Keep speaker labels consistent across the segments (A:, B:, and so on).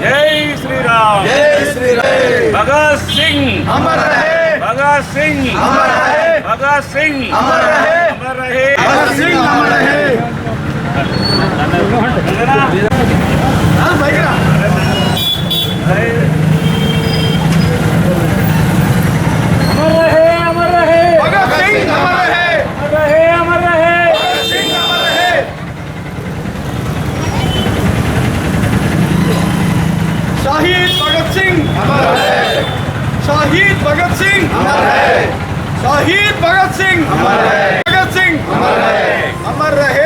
A: జై శ్రీరామ్
B: జై శ్రీరామ్
A: భగత్ సింగ్
B: అమర్ రహే
A: భగత్ సింగ్
B: అమర్ రహే
A: భగత్ సింగ్
B: అమర్ రహే
A: అమర్ రహే
B: భగత్ సింగ్ అమర్ రహే ఆ, పైకి शहीद भगत सिंह अमर रहे शहीद भगत सिंह अमर रहे भगत सिंह अमर रहे अमर रहे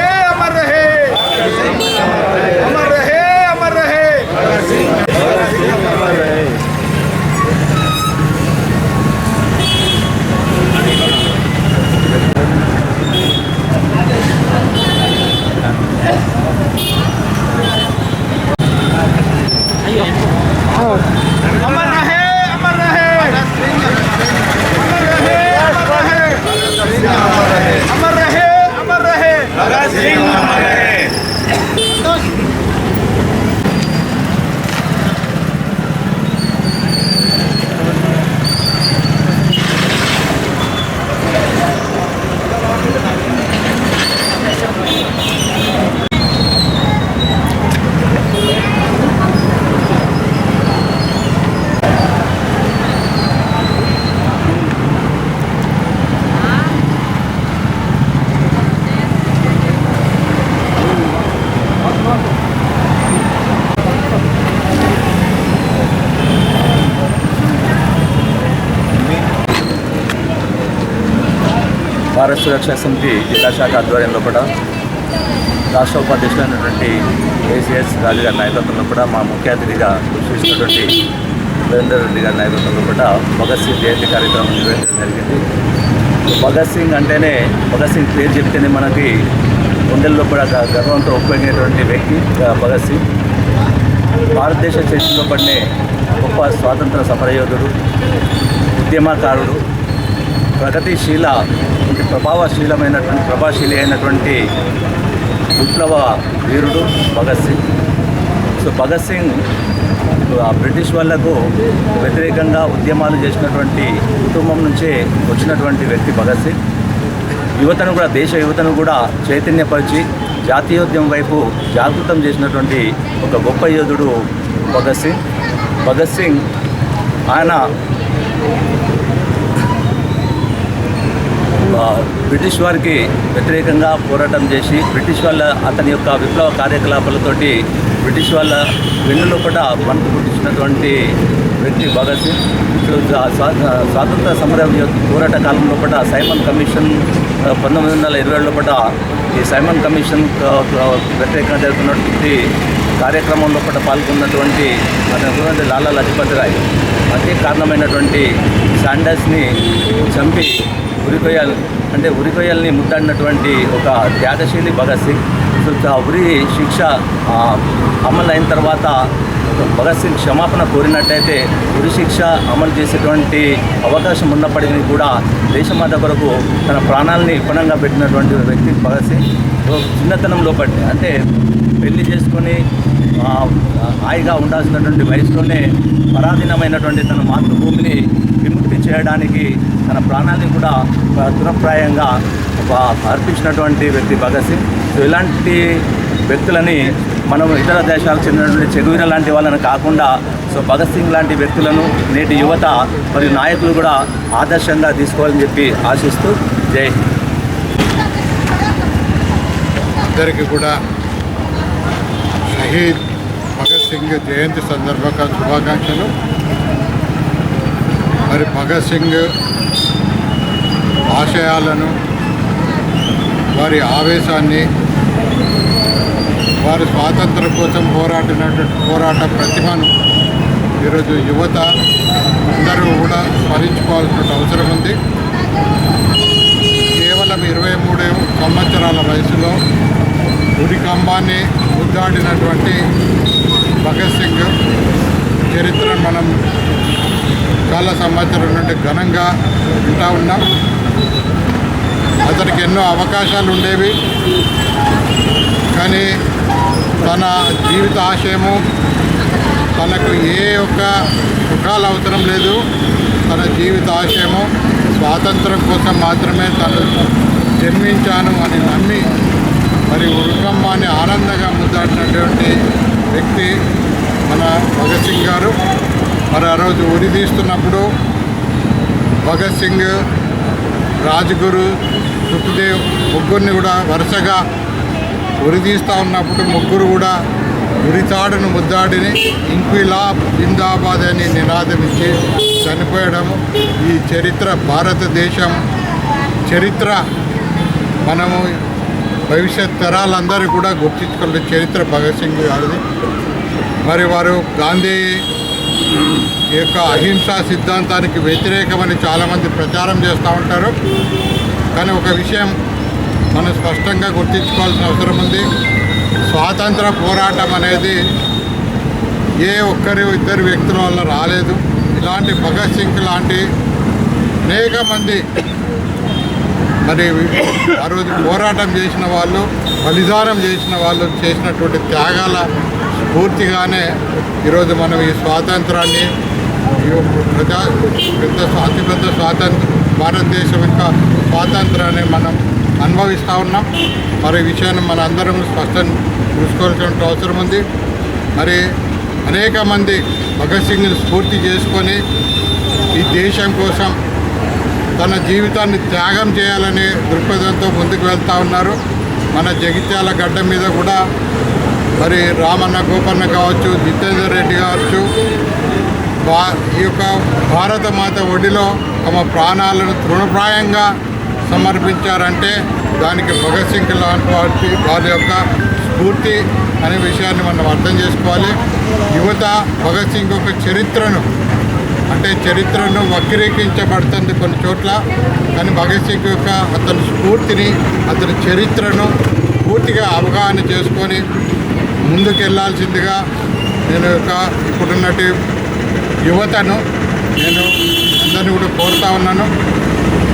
C: భారత్ సురక్షా సమితి జిల్లా శాఖ ఆధ్వర్యంలో కూడా రాష్ట్ర ఉపాధ్యక్షులైనటువంటి కేసీఎస్ రాజు గారి నాయకత్వంలో కూడా మా ముఖ్య అతిథిగా చూసినటువంటి నరేందర్ రెడ్డి గారి నాయకత్వంలో కూడా భగత్ సింగ్ జయంతి కార్యక్రమం నిర్వహించడం జరిగింది. భగత్ సింగ్ అంటేనే భగత్ సింగ్ పేరు చెప్తేనే మనకి గుండెల్లో కూడా గర్వంతో ఒప్పించేటువంటి వ్యక్తి భగత్ సింగ్. భారతదేశ చరిత్రలో పడినే గొప్ప స్వాతంత్ర సమరయోధుడు ఉద్యమకారుడు ప్రగతిశీల ప్రభావశీలమైనటువంటి ప్రభాశీలి అయినటువంటి విప్లవ వీరుడు భగత్ సింగ్. సో భగత్ సింగ్ ఆ బ్రిటిష్ వాళ్ళకు వ్యతిరేకంగా ఉద్యమాలు చేసినటువంటి కుటుంబం నుంచే వచ్చినటువంటి వ్యక్తి భగత్ సింగ్. యువతను కూడా దేశ యువతను కూడా చైతన్యపరిచి జాతీయోద్యమం వైపు జాగృతం చేసినటువంటి ఒక గొప్ప యోధుడు భగత్ సింగ్. భగత్ సింగ్ ఆయన బ్రిటిష్ వారికి వ్యతిరేకంగా పోరాటం చేసి బ్రిటిష్ వాళ్ళ అతని యొక్క విప్లవ కార్యకలాపాలతోటి బ్రిటిష్ వాళ్ళ వెన్నులోపట మనకు పుట్టించినటువంటి వ్యక్తి భగత్ సింగ్. ఇప్పుడు స్వాతంత్ర సమర యొక్క పోరాట కాలంలో కూడా సైమన్ కమిషన్ పంతొమ్మిది వందల ఇరవై లోపల ఈ సైమన్ కమిషన్ వ్యతిరేకంగా జరుగుతున్నటువంటి కార్యక్రమంలో కూడా పాల్గొన్నటువంటి అతను లాలా లజపతి రాయ్. అదే కారణమైనటువంటి శాండర్స్ని చంపి ఉరికొయ్యల్. అంటే ఉరికొయ్యల్ని ముద్దాడినటువంటి ఒక త్యాగశీలి భగత్ సింగ్. సో ఆ ఉరి శిక్ష అమలు అయిన తర్వాత భగత్ సింగ్ క్షమాపణ కోరినట్టయితే ఉరి శిక్ష అమలు చేసేటువంటి అవకాశం ఉన్నప్పటికీ కూడా దేశమాత కొరకు తన ప్రాణాలని పణంగా పెట్టినటువంటి వ్యక్తి భగత్ సింగ్. సో చిన్నతనంలో పట్టి అంటే పెళ్ళి చేసుకొని హాయిగా ఉండాల్సినటువంటి వయసులోనే పరాధీనమైనటువంటి తన మాతృభూమిని చేయడానికి తన ప్రాణాన్ని కూడా తృణప్రాయంగా అర్పించినటువంటి వ్యక్తి భగత్ సింగ్. సో ఇలాంటి వ్యక్తులని మనం ఇతర దేశాలకు చెందినటువంటి చెగువీర లాంటి వాళ్ళని కాకుండా సో భగత్ సింగ్ లాంటి వ్యక్తులను నేటి యువత మరియు నాయకులు కూడా ఆదర్శంగా తీసుకోవాలని చెప్పి ఆశిస్తూ జై
D: అందరికీ కూడా షహీద్ భగత్ సింగ్ జయంతి సందర్భంగా శుభాకాంక్షలు. మరి భగత్ సింగ్ ఆశయాలను వారి ఆవేశాన్ని వారి స్వాతంత్రం కోసం పోరాడినటువంటి పోరాట ప్రతిభను ఈరోజు యువత అందరూ కూడా స్మరించుకోవాల్సిన అవసరం ఉంది. కేవలం ఇరవై మూడు సంవత్సరాల వయసులో గురి కంబాన్ని ముద్దాడినటువంటి భగత్ సింగ్ చరిత్రను మనం చాలా సంవత్సరం నుండి ఘనంగా వింటా ఉన్నాం. అతనికి ఎన్నో అవకాశాలు ఉండేవి. కానీ తన జీవిత ఆశయము తనకు ఏ ఒక్క సుఖాలు అవసరం లేదు. తన జీవిత ఆశయము స్వాతంత్రం కోసం మాత్రమే తను జన్మించాను అని నమ్మి మరి ఉరుకమ్మాని ఆనందంగా ముద్దాడినటువంటి వ్యక్తి మన భగత్ సింగ్ గారు. మరి ఆ రోజు ఉరి తీస్తున్నప్పుడు భగత్ సింగ్ రాజ్గురు సుఖదేవ్ ముగ్గురిని కూడా వరుసగా ఉరి తీస్తూ ఉన్నప్పుడు ముగ్గురు కూడా ఉరితాడును ముద్దాడిని ఇంక్విలాబ్ జిందాబాద్ అని నినాదం ఇచ్చి చనిపోయడం ఈ చరిత్ర భారతదేశం చరిత్ర. మనము భవిష్యత్ తరాలందరూ కూడా గుర్తించుకున్న చరిత్ర భగత్ సింగ్ గారిది. మరి వారు గాంధీ ఈ యొక్క అహింసా సిద్ధాంతానికి వ్యతిరేకమని చాలామంది ప్రచారం చేస్తూ ఉంటారు. కానీ ఒక విషయం మనం స్పష్టంగా గుర్తించుకోవాల్సిన అవసరం ఉంది. స్వాతంత్ర పోరాటం అనేది ఏ ఒక్కరి ఇద్దరు వ్యక్తుల వల్ల రాలేదు. ఇలాంటి భగత్ సింగ్ లాంటి అనేక మంది మరి ఆ రోజు పోరాటం చేసిన వాళ్ళు బలిదానం చేసిన వాళ్ళు చేసినటువంటి త్యాగాల పూర్తిగానే ఈరోజు మనం ఈ స్వాతంత్రాన్ని ప్రజా పెద్ద అతి పెద్ద స్వాతంత్ర భారతదేశం యొక్క స్వాతంత్రాన్ని మనం అనుభవిస్తూ ఉన్నాం. మరి విషయాన్ని మన అందరం స్పష్టం చూసుకోవాల్సిన అవసరం ఉంది. మరి అనేక మంది భగత్ సింగ్ని స్ఫూర్తి చేసుకొని ఈ దేశం కోసం తన జీవితాన్ని త్యాగం చేయాలనే దృక్పథంతో ముందుకు వెళ్తూ ఉన్నారు. మన జగిత్యాల గడ్డ మీద కూడా మరి రామన్న గోపన్న కావచ్చు జితేందర్ రెడ్డి కావచ్చు భా ఈ యొక్క భారత మాత ఒడిలో తమ ప్రాణాలను తృణప్రాయంగా సమర్పించారంటే దానికి భగత్ సింగ్ లాంటి వారి వారి యొక్క స్ఫూర్తి అనే విషయాన్ని మనం అర్థం చేసుకోవాలి. యువత భగత్ సింగ్ యొక్క చరిత్రను అంటే చరిత్రను వక్రీకరించబడుతుంది కొన్ని చోట్ల కానీ భగత్ సింగ్ యొక్క అతని స్ఫూర్తిని అతని చరిత్రను పూర్తిగా అవగాహన చేసుకొని ముందుకెళ్ళాల్సిందిగా నేను యొక్క ఇప్పుడున్నటి యువతను నేను అందరినీ కూడా కోరుతా ఉన్నాను.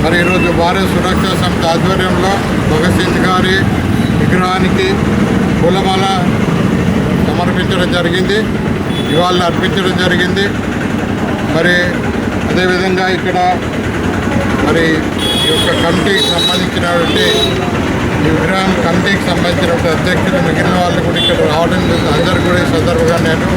D: మరి ఈరోజు భారత సురక్షా సంస్థ ఆధ్వర్యంలో భగత్ సింగ్ గారి విగ్రహానికి పూలమాల సమర్పించడం జరిగింది. ఇవాళ అర్పించడం జరిగింది. మరి అదేవిధంగా ఇక్కడ మరి ఈ యొక్క కమిటీకి సంబంధించినటువంటి ఈ విగ్రహం కమిటీకి సంబంధించినటువంటి అధ్యక్షులు మిగిలిన వాళ్ళు కూడా ఇక్కడ రావడం లేదు. అందరు కూడా ఈ సందర్భంగా నేను